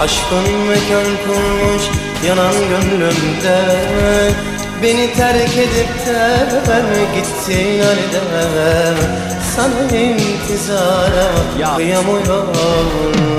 Aşkın mekan kurmuş yanan gönlümde. Beni terk edip de gittin halde Sana intizara Ya. kıyamıyorum